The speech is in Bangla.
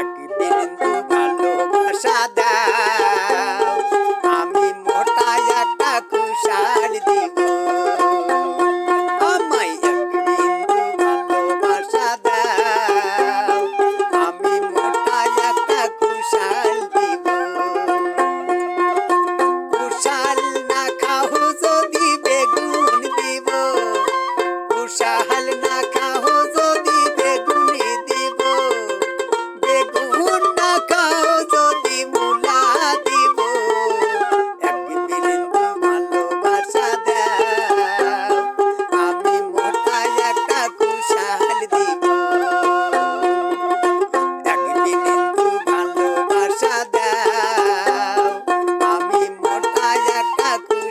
একদিন তো ভালোবাসা দেয়।